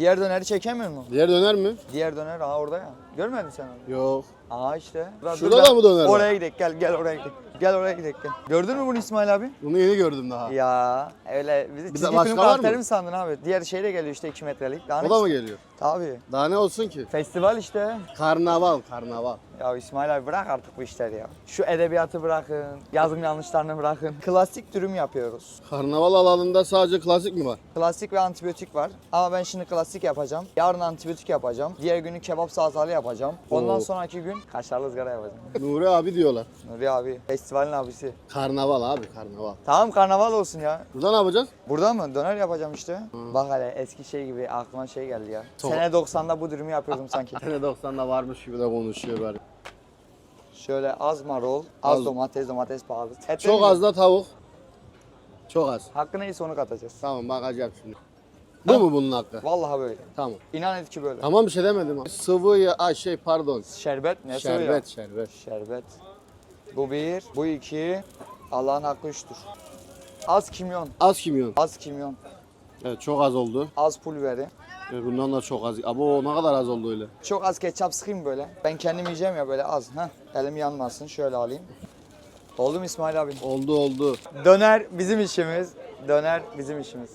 Diğer döneri çekemiyor mu? Diğer döner mi? Diğer döner aha orada ya. Görmedin sen onu? Yok. Aha işte. Şurada da mı döner var? Oraya gidelim gel gel oraya gidelim. Gel oraya gidelim gel. Gördün mü bunu İsmail abi? Bunu yeni gördüm daha. Ya öyle bizi de çizgi başka film var mı? karakteri mi sandın abi? Diğer şey de geliyor işte 2 metrelik. Daha ne O da mı geliyor? Tabii. Daha ne olsun ki? Festival işte. Karnaval, karnaval. Ya İsmail abi bırak artık bu işleri ya. Şu edebiyatı bırakın, yazım yanlışlarını bırakın. Klasik dürüm yapıyoruz. Karnaval alanında sadece klasik mi var? Klasik ve antibiyotik var. Ama ben şimdi klasik yapacağım. Yarın antibiyotik yapacağım. Diğer günü kebap salatalı yapacağım. Ondan Oo. sonraki gün kaşarlı ızgara yapacağım. Nuri abi diyorlar. Nuri abi, festivalin abisi. Karnaval abi, karnaval. Tamam karnaval olsun ya. Burada ne yapacağız? Burada mı? Döner yapacağım işte. Bak hele eski şey gibi aklıma şey geldi ya. Çok- Sene 90'da bu dürümü yapıyordum sanki. Sene 90'da varmış gibi de konuşuyor böyle. Şöyle az marul, az, Az. domates, domates pahalı. Et Çok az da tavuk. Çok az. Hakkı neyse onu katacağız. Tamam bakacağım şimdi. Bu mu bunun hakkı? Vallahi böyle. Tamam. İnan et ki böyle. Tamam bir şey demedim. Sıvı ya, ay şey pardon. Şerbet ne söylüyor? Şerbet, şerbet. Şerbet. Bu bir, bu iki. Allah'ın hakkı üçtür. Az kimyon, Az kimyon. az kimyon, Evet çok az oldu. az pul biberi. Evet, bundan da çok az. Abo ne kadar az oldu öyle. Çok az ketçap sıkayım böyle. Ben kendim yiyeceğim ya böyle az. Heh, elim yanmasın. Şöyle alayım. Oldu mu İsmail abi? Oldu oldu. Döner bizim işimiz. Döner bizim işimiz.